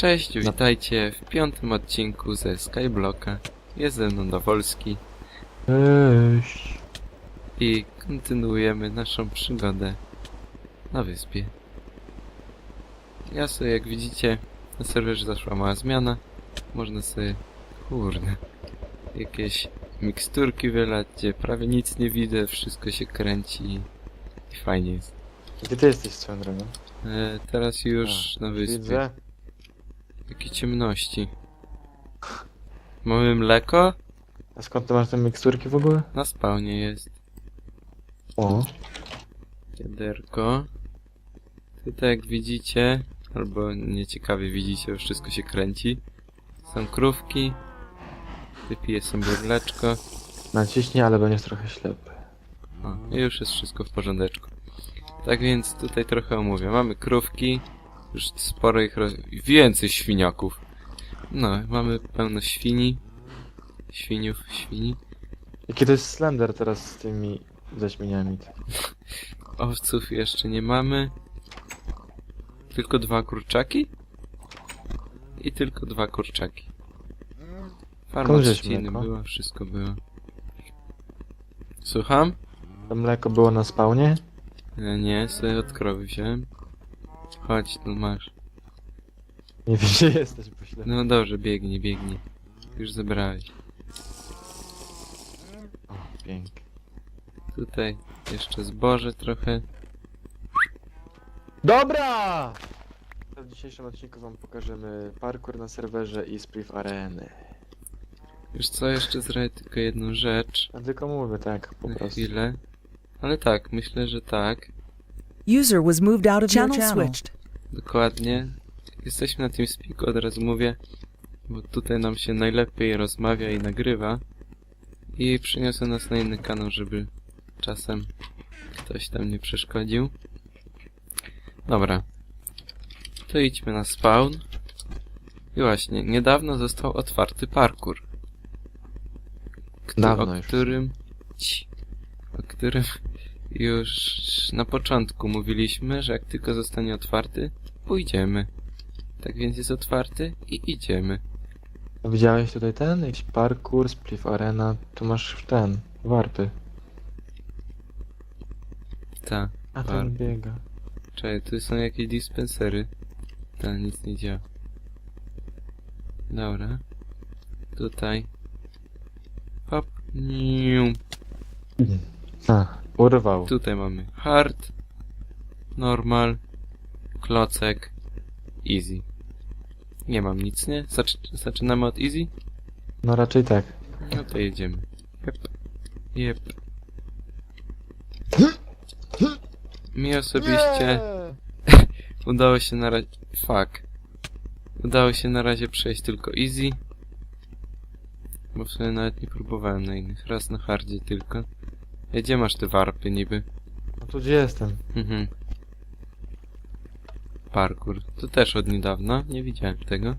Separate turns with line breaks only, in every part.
Cześć, witajcie w piątym odcinku ze Skyblocka. Jest ze mną Dowolski
Cześć.
i kontynuujemy naszą przygodę na wyspie. Ja sobie, jak widzicie, na serwerze zaszła mała zmiana. Można sobie, kurde, jakieś miksturki wylać, gdzie prawie nic nie widzę, wszystko się kręci i fajnie jest.
Gdzie ty jesteś swoją drogą?
E, teraz już na wyspie.
Widzę.
Jakie ciemności. Mamy mleko?
A skąd ty masz te miksturki w ogóle?
Na spawnie jest.
O.
Wiaderko. Tutaj jak widzicie, albo nieciekawie widzicie, bo wszystko się kręci. Są krówki. Wypiję sobie mleczko.
Naciśnij, ale będziesz trochę ślepy.
O, i już jest wszystko w porządeczku. Tak więc tutaj trochę omówię. Mamy krówki. Już sporo ich roz... Więcej świniaków. No, mamy pełno świni. Świniów, świni.
Jaki to jest slender teraz z tymi zaćmieniami?
Owców jeszcze nie mamy. Tylko dwa kurczaki? I tylko dwa kurczaki. Farma trzciny
mleko?
była, wszystko było. Słucham?
To mleko było na spawnie?
E, Nie, sobie od krowy wziąłem. Chodź, tu masz.
Nie wiem, gdzie jesteś, bo ślepy.
No dobrze, biegnij, biegnij. Już zebrałeś.
O, pięknie.
Tutaj jeszcze zboże trochę.
Dobra! W dzisiejszym odcinku wam pokażemy parkour na serwerze i spliff areny.
Już co, jeszcze zrobię tylko jedną rzecz.
A tylko mówię tak, po
Na
prostu.
chwilę. Ale tak, myślę, że tak.
User was moved out of your
Channel
channel.
switched.
Dokładnie. Jesteśmy na tym spiku, od razu mówię, bo tutaj nam się najlepiej rozmawia i nagrywa. I przyniosę nas na inny kanał, żeby czasem ktoś tam nie przeszkodził. Dobra. To idźmy na spawn. I właśnie, niedawno został otwarty parkour. Kto-
Dawno
o
już.
którym... Ci, o którym już na początku mówiliśmy, że jak tylko zostanie otwarty, pójdziemy. Tak więc jest otwarty i idziemy.
Widziałeś tutaj ten? Jakiś parkour, spliff arena. Tu masz ten, warpy.
Ta,
A ten biega.
czekaj, tu są jakieś dispensery. Ta, nic nie działa. Dobra. Tutaj. Hop. Niu.
A, urwał.
Tutaj mamy hard, normal, klocek, easy. Nie mam nic, nie? Zacz zaczynamy od easy?
No raczej tak.
No to jedziemy. Jep. Jep. Mi osobiście udało się na razie... Fuck. Udało się na razie przejść tylko easy. Bo w sumie nawet nie próbowałem na innych. Raz na hardzie tylko. Gdzie masz te warpy niby?
No tu gdzie jestem?
Mhm. Parkour. To też od niedawna. Nie widziałem tego.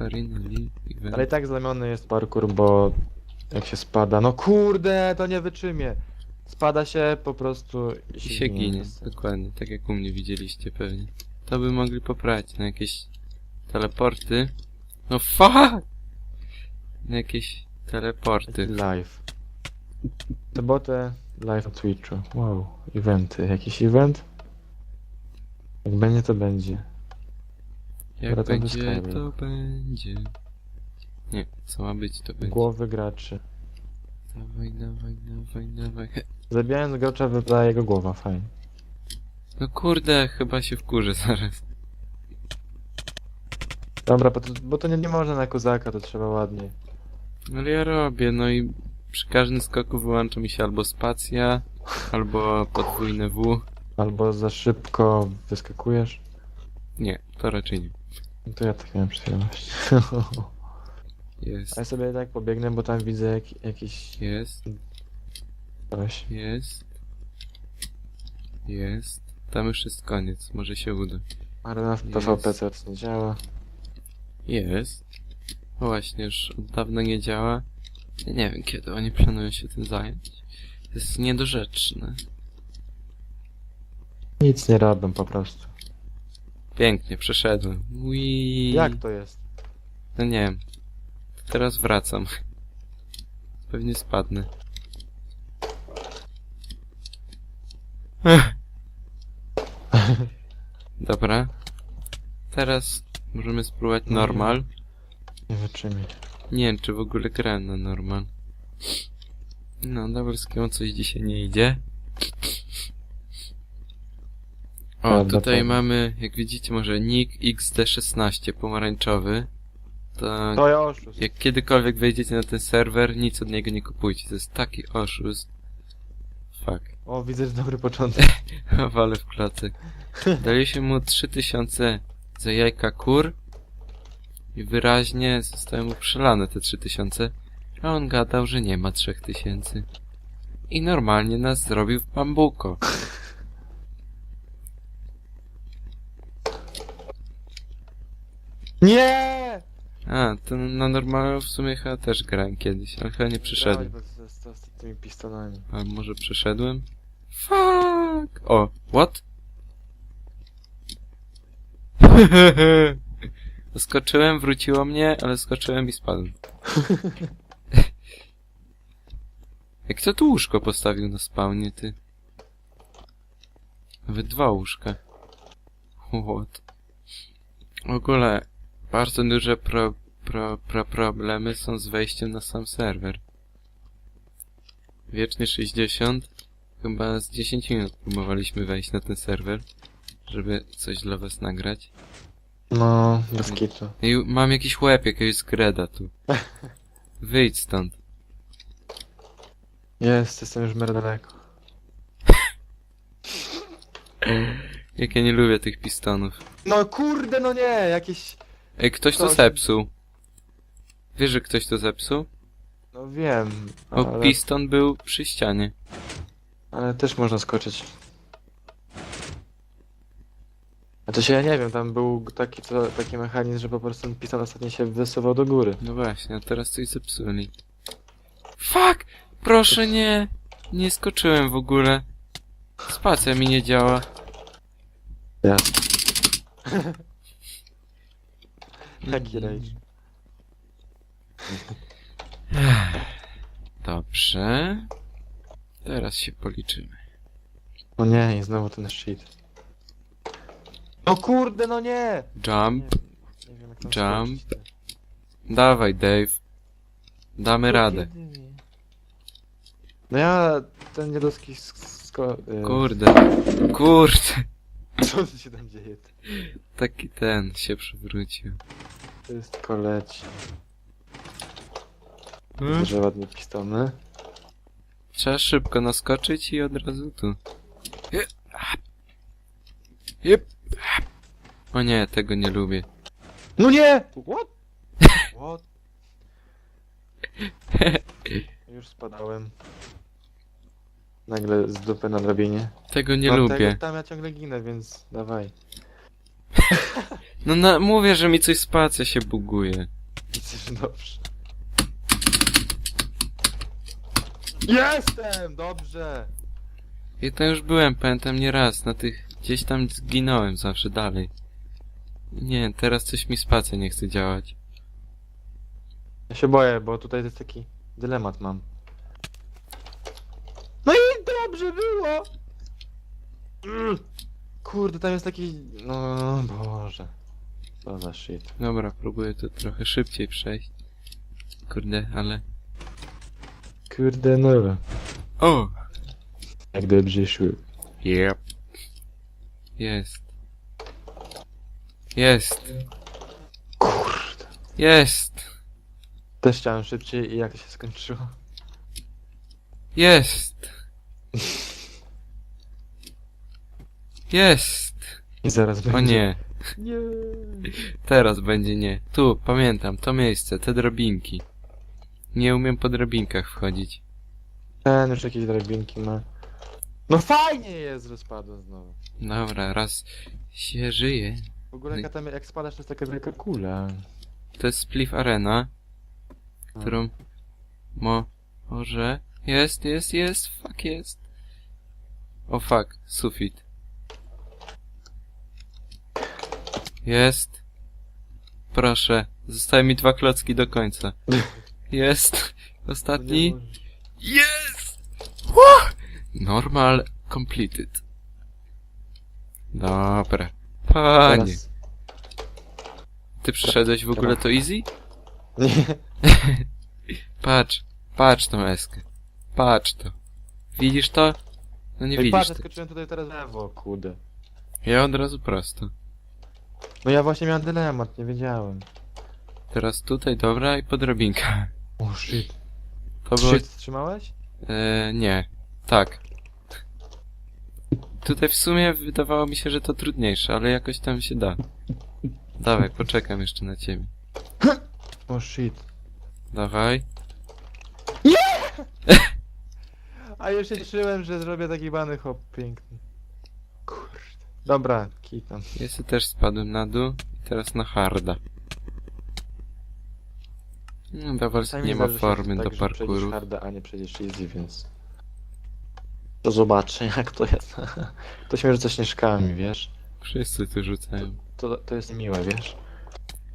League Event.
Ale i tak zlamiony jest parkour, bo jak się spada, no kurde, to nie wytrzymie. Spada się po prostu
I się ginie. Dokładnie. Tak jak u mnie widzieliście pewnie. To by mogli poprawić na jakieś teleporty. No fuck! Na jakieś teleporty.
Live. Sobotę live na Twitchu. Wow, eventy. Jakiś event? Jak będzie, to będzie.
Jak
Wracam do
będzie, to będzie. Nie, co ma być, to będzie.
Głowy graczy.
Dawaj, dawaj, dawaj, dawaj. He.
Zabijając gracza wypada jego głowa, fajnie.
No kurde, chyba się wkurzę zaraz.
Dobra, bo to, bo to nie, nie można na kozaka, to trzeba ładnie.
Ale ja robię, no i przy każdym skoku wyłącza mi się albo spacja, albo podwójne W.
Albo za szybko wyskakujesz.
Nie, to raczej nie.
No to ja tak miałem przed chwilą właśnie.
Jest,
A ja sobie tak pobiegnę, bo tam widzę jak, jakiś
jest,
coś.
jest, jest. Tam już jest koniec, może się uda.
Arena w
Jest.
PvP teraz nie działa.
Jest. No właśnie, już od dawna nie działa. Ja nie wiem, kiedy oni planują się tym zająć. To jest niedorzeczne.
Nic nie robią po prostu.
Pięknie, przeszedłem. Ui.
Jak to jest?
No nie wiem. Teraz wracam. Pewnie spadnę. Ech. Dobra. Teraz możemy spróbować
No
normal.
Nie
wiem, czy w ogóle grałem na normal. No, Dawelskiemu coś dzisiaj nie idzie. O,
Prawda,
tutaj
prawda.
mamy, jak widzicie, może nick XD16 pomarańczowy. To
To ja oszust.
jak kiedykolwiek wejdziecie na ten serwer, nic od niego nie kupujcie. To jest taki oszust. Fuck.
O, widzę, że dobry początek.
Wale w klocek. Daliśmy mu 3000 za jajka kur i wyraźnie zostały mu przelane te 3000, a on gadał, że nie ma 3000. I normalnie nas zrobił w bambuko.
Nie!
A, to na normalu w sumie chyba też grałem kiedyś, ale chyba nie przyszedłem.
Bo z, z, z tymi pistonami.
A może przeszedłem? Fuck! O, what? Skoczyłem, wróciło mnie, ale skoczyłem i spadłem. Jak kto tu łóżko postawił na spawnie, ty? Nawet dwa łóżka. What? W ogóle, bardzo duże pro, pro, pro problemy są z wejściem na sam serwer. Wieczny 60. Chyba z 10 minut próbowaliśmy wejść na ten serwer, żeby coś dla was nagrać.
No, bez kitu.
I mam jakiś łeb jakiegoś skreda tu. Wyjdź stąd.
Jest, jestem już mega daleko.
Jak ja nie lubię tych pistonów.
No kurde, no nie! Jakieś...
Ej, ktoś to zepsuł. Wiesz, że ktoś to zepsuł?
No wiem,
Bo
ale,
piston był przy ścianie.
ale też można skoczyć. A to się ja nie wiem, tam był taki, to, taki mechanizm, że po prostu ten piston ostatnio się wysuwał do góry.
No właśnie, a teraz coś zepsuli. Fuck! Proszę nie! Nie skoczyłem w ogóle. Spacja mi nie działa.
Ja. Jaki rage.
Dobrze. Teraz się policzymy.
No nie, i znowu ten shit. No kurde, no nie!
Jump.
Nie, nie wiem, jak tam
Jump. Dawaj, Dave. Damy radę.
No ja ten nieludzki sko... y,
Kurde. Kurde.
Co się tam dzieje?
Taki ten się przewrócił.
To jest koleci.
Hmm?
Że ładnie pistony.
Trzeba szybko naskoczyć i od razu tu. Jep. O nie, tego nie lubię.
No nie! What? What? Już spadałem. Nagle z dupy na drabinie.
Tego nie
no,
lubię.
Tak, tam ja ciągle ginę, więc dawaj.
No na, mówię, że mi coś spacja się buguje.
Widzisz, dobrze. Jestem! Dobrze!
I to już byłem, pamiętam nie raz, na tych... Gdzieś tam zginąłem zawsze dalej. Nie, teraz coś mi spacja nie chce działać.
Ja się boję, bo tutaj jest taki dylemat mam. Dobrze było! Mm. Kurde, tam jest taki... No, Boże. Co za shit.
Dobra, próbuję to trochę szybciej przejść. Kurde, ale...
Kurde, no.
O!
Jak dobrze szło.
Yep. Jest. Jest.
Kurde.
Jest.
Też chciałem szybciej i jak się skończyło?
Jest. Jest.
I zaraz będzie...
O nie.
Nie.
Teraz będzie nie. Tu, pamiętam, to miejsce, te drabinki. Nie umiem po drabinkach wchodzić.
Ten już jakieś drabinki ma. No fajnie jest, że spadłem znowu.
Dobra, raz się żyje.
W ogóle jak, tam, jak spadasz, to jest taka wielka kula.
To jest Spliff Arena, którą mo... może... Jest, jest, jest, fuck jest. O fuck, sufit. Jest. Proszę. Zostały mi dwa klocki do końca. Jest. Ostatni. Jest! Normal completed. Dobra. Panie,
Teraz...
ty przyszedłeś w ogóle to easy?
Nie.
Patrz, patrz tą eskę. Patrz to. Widzisz to? No nie
Ej,
widzisz
patrz, skoczyłem tutaj teraz lewo, kurde.
Ja od razu prosto.
No ja właśnie miałem dylemat, nie wiedziałem.
Teraz tutaj, dobra, i podrobinka.
O shit.
To było...
Shit, trzymałeś?
E, nie. Tak. Tutaj w sumie wydawało mi się, że to trudniejsze, ale jakoś tam się da. Dawaj, poczekam jeszcze na ciebie.
O shit.
Dawaj.
A już się cieszyłem, że zrobię taki bany hop piękny. Kurde. Dobra, kitam.
Ja sobie też spadłem na dół i teraz na harda. No,
Czasami
nie ma
się
formy
tak,
do
że przejdziesz
parkouru.
harda, a nie przejdziesz easy, więc... To zobaczę, jak to jest. to śmierzy ze śnieżkami, wiesz?
Wszyscy tu rzucają.
To, to jest miłe, wiesz?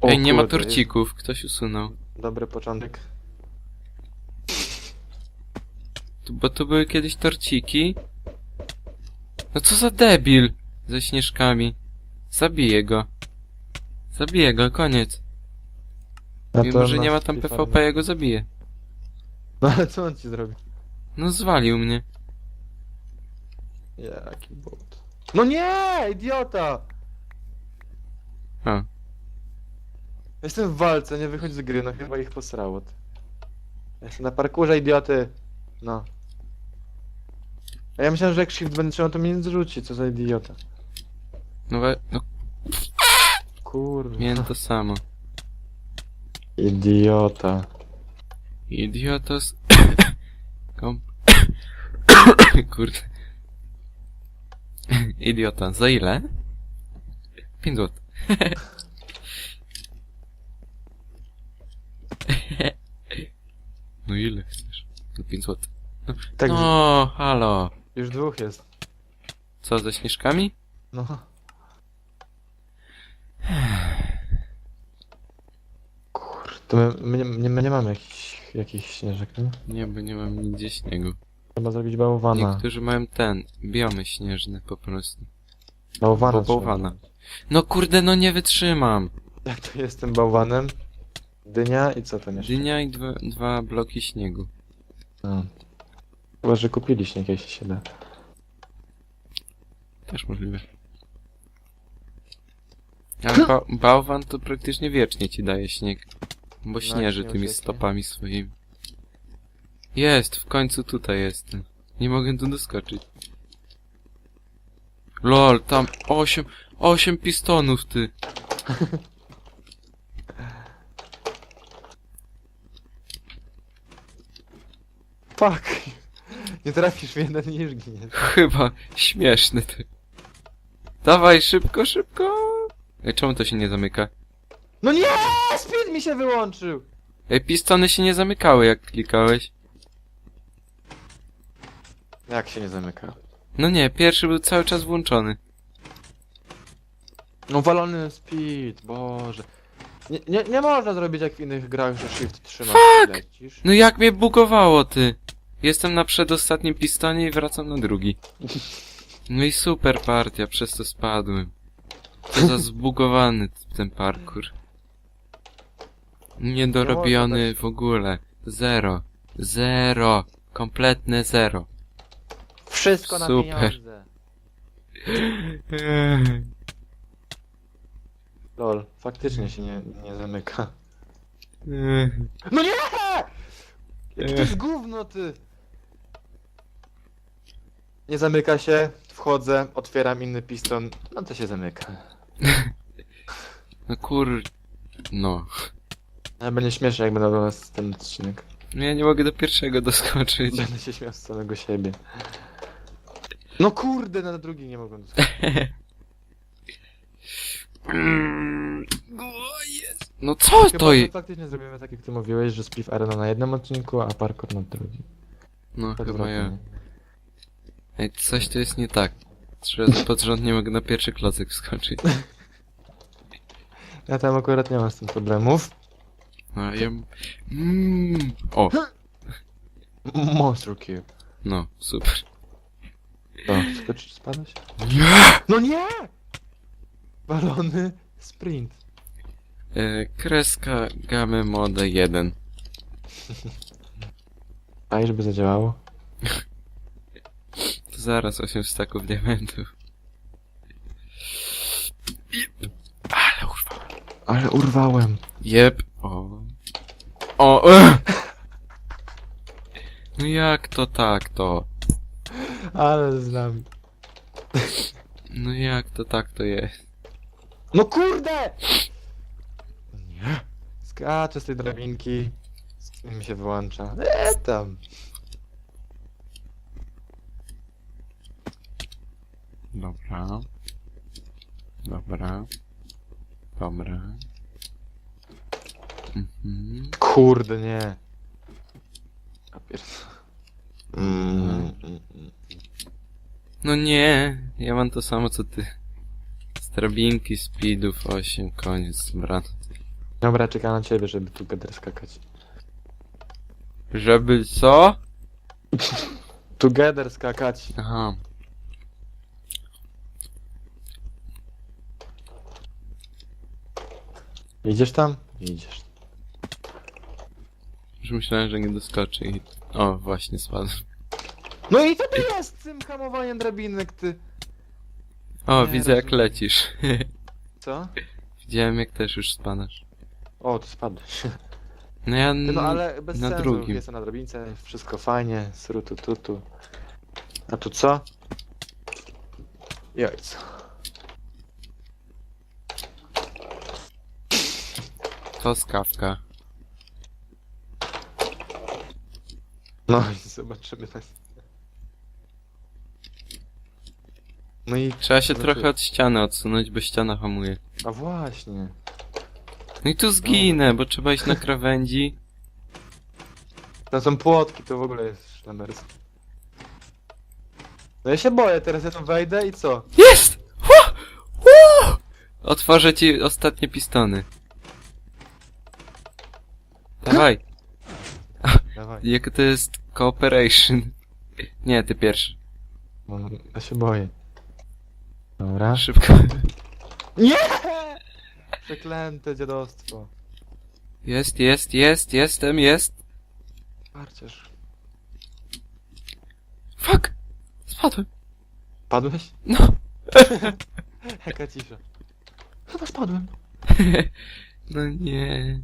O
Ej, nie ma
kurde,
torcików, ktoś usunął.
jest Dobry początek.
Tu, bo tu były kiedyś torciki. No co za debil! Ze śnieżkami. Zabiję go. Zabiję go, koniec.
A
Mimo, że nie ma tam PvP, ja go zabiję.
No ale co on ci zrobi?
No zwalił mnie.
Jaki bot. No nie, idiota!
A.
Jestem w walce, nie wychodź z gry, no chyba ich posrało. Jestem na parkurze, idioty. No. A ja myślałem, że jak shift będę trzymał, to mnie nie zrzuci, co za idiota.
No, we, no
Kurwa.
miałem to samo.
Idiota.
Idiotos. Kom... Kurde. Idiota. Za ile? 5 zł. No ile chcesz? No 5 zł.
Tak,
No, halo.
Już dwóch jest.
Co, ze śnieżkami?
No. Kurde, to my, my, nie, my nie mamy jakichś, jakichś śnieżek, nie?
Nie, bo nie mam nigdzie śniegu.
Trzeba zrobić bałwana.
Niektórzy mają ten, biomy śnieżne po prostu.
Bałwana
Bo
trzeba
bałwana. No kurde, no nie wytrzymam.
Jak to jestem bałwanem? Dynia i co tam jeszcze?
Dynia i dwa, dwa bloki śniegu.
A. Chyba, że kupili śnieg, jeśli się da.
Też możliwe. Ale ba bałwan to praktycznie wiecznie ci daje śnieg. Bo śnieży
nie
tymi
ucieknie.
stopami swoimi. Jest, w końcu tutaj jestem. Nie mogę tu doskoczyć. Lol, tam osiem, osiem pistonów ty.
Fuck! Nie trafisz w jeden niż ginie.
Chyba śmieszny ty. Dawaj, szybko, szybko. Ej, czemu to się nie zamyka?
No nie! Speed mi się wyłączył!
Ej, pistony się nie zamykały jak klikałeś.
Jak się nie zamyka?
No nie, pierwszy był cały czas włączony.
No walony speed, boże. Nie, nie, nie można zrobić jak w innych grach, że shift trzymasz i lecisz.
No jak mnie bugowało, ty? Jestem na przedostatnim pistonie i wracam na drugi. No i super partia, przez to spadłem. Co za zbugowany ten parkour. Niedorobiony w ogóle. Zero. Zero. Kompletne zero.
Wszystko na
Super.
pieniądze. Lol, faktycznie się nie, nie zamyka. No nie! Jakie to jest gówno, ty! Nie zamyka się, wchodzę, otwieram inny piston, no to się zamyka.
No kur... No.
Ale będzie śmiesznie, jak będę oglądał ten odcinek.
No Ja nie mogę do pierwszego doskoczyć.
Będę się śmiał z samego siebie. No kurde, na drugi nie mogłem doskoczyć.
No co
Chyba,
to
że
jest?
faktycznie zrobimy tak, jak ty mówiłeś, że Spiff Arena na jednym odcinku, a parkour na drugim.
No
Tak
chyba ja. Ej, coś tu jest nie tak. Trzy razy pod rząd nie mogę na pierwszy klocek wskoczyć.
Ja tam akurat nie mam z tym problemów.
A ja... Mm. O,
Monster Cube.
no, super.
To, skoczyć, spadać?
Nie!
No nie! Balony, sprint.
E, kreska Game Mode 1.
A żeby zadziałało?
Zaraz 8 staków diamentów. I- Ale urwałem.
Ale urwałem.
Jep. O. O! e! No jak to tak to?
Ale z nami.
No jak to tak to jest?
No kurde! Nie. Skaczę z tej drabinki. Z mi się wyłącza. Eee, tam.
Dobra. Dobra. Dobra. Mhm.
Kurde, nie. A pierd... Mm.
No nie, ja mam to samo co ty. Z drabinki, speedów 8, koniec, brat.
Dobra, czekam na ciebie, żeby tu gader skakać.
Żeby co?
Together skakać.
Aha.
Idziesz tam? Idziesz.
Już myślałem, że nie doskoczy i... O, właśnie spadł.
No i co to jest z tym hamowaniem drabinek, ty?
O,
Nie
widzę jak
rozumiem.
lecisz.
Co?
Widziałem jak też już spadasz.
O, tu spadłeś.
No ja...
No ale bez
na
sensu,
drugim.
jestem na drabince, wszystko fajnie, srutu tutu. A tu co? Jajco.
To skawka.
No i zobaczymy. No i...
Trzeba się trochę od ściany odsunąć, bo ściana hamuje.
A właśnie.
No i tu zginę, bo trzeba iść na krawędzi.
Tam są płotki, to w ogóle jest szlamerstwo. No ja się boję, teraz ja tam wejdę i co?
Jest! Hu! Hu! Otworzę ci ostatnie pistony. Dawaj,
Dawaj.
jak to jest cooperation. Nie, ty pierwszy.
No, ja się boję. Dobra.
Szybko.
Nie! Przeklęte dziadostwo.
Jest, jest, jest, jestem, jest.
Parciarz.
Fuck! Spadłem.
Padłeś?
No.
Jaka cisza. Chyba spadłem.
No nie.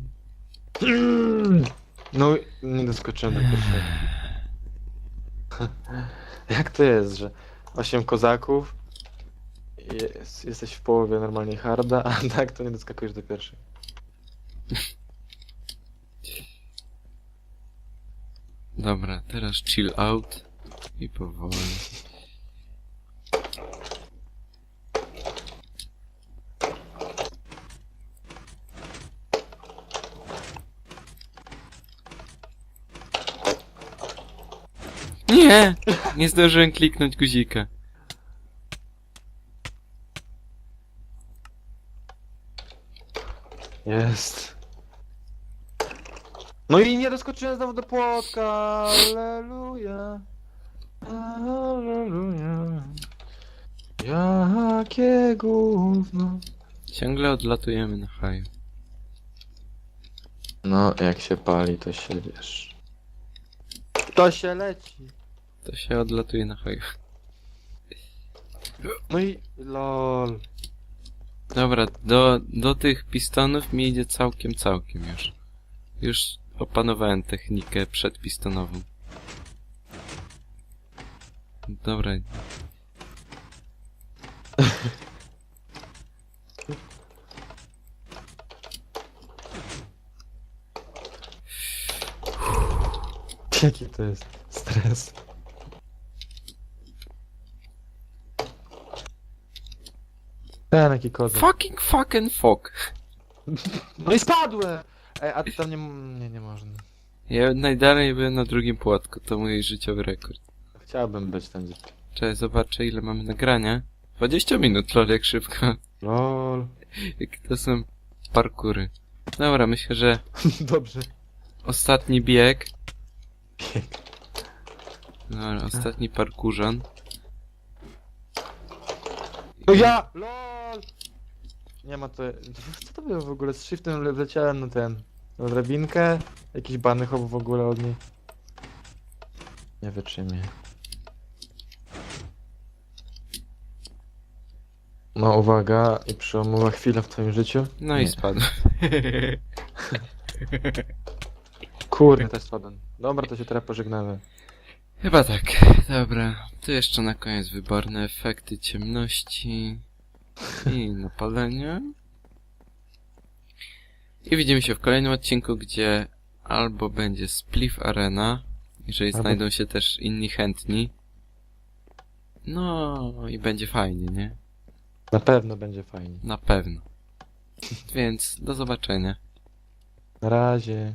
No, nie doskoczyłem do pierwszego. Jak to jest, że 8 kozaków, jest, jesteś w połowie normalnie harda, a tak to nie doskakujesz do pierwszej.
Dobra, teraz chill out. I powoli. Nie! Nie zdążyłem kliknąć guzika.
Jest. No i nie doskoczyłem znowu do płotka. Alleluja. Alleluja. Jakie gówno.
Ciągle odlatujemy na haju.
No, jak się pali, to się wiesz. To się leci.
To się odlatuje na haju.
No i lol.
Dobra, do, do tych pistonów mi idzie całkiem, całkiem już. Już opanowałem technikę przedpistonową. Dobra.
Jaki to jest stres. Ten jaki kozak.
Fucking fucking fuck.
No i spadłem! Ej, a tam nie, nie, nie można.
Ja najdalej byłem na drugim płotku, to mój życiowy rekord.
Chciałbym być tam gdzieś.
Cześć, zobaczę ile mamy nagrania. 20 minut, lol, jak szybko.
Lol.
Jak to są parkury. Dobra, myślę, że
Dobrze.
ostatni bieg.
Bieg.
Dobra, ostatni parkurzan.
To ja! LOL! Nie ma to... Co to było w ogóle? Z shiftem wleciałem na ten... Na drabinkę. Jakiś bany hop w ogóle od niej. Nie wytrzymię. No uwaga, i przełomowa chwila w twoim życiu.
No i
Nie.
spadł.
Kurde, też spadłem. Dobra, to się teraz pożegnamy.
Chyba tak. Dobra. Tu jeszcze na koniec wyborne efekty ciemności i napalenia. I widzimy się w kolejnym odcinku, gdzie albo będzie Spliff Arena, jeżeli
Albo-
znajdą się też inni chętni. No i będzie fajnie, nie?
Na pewno będzie fajnie.
Na pewno. Więc do zobaczenia.
Na razie.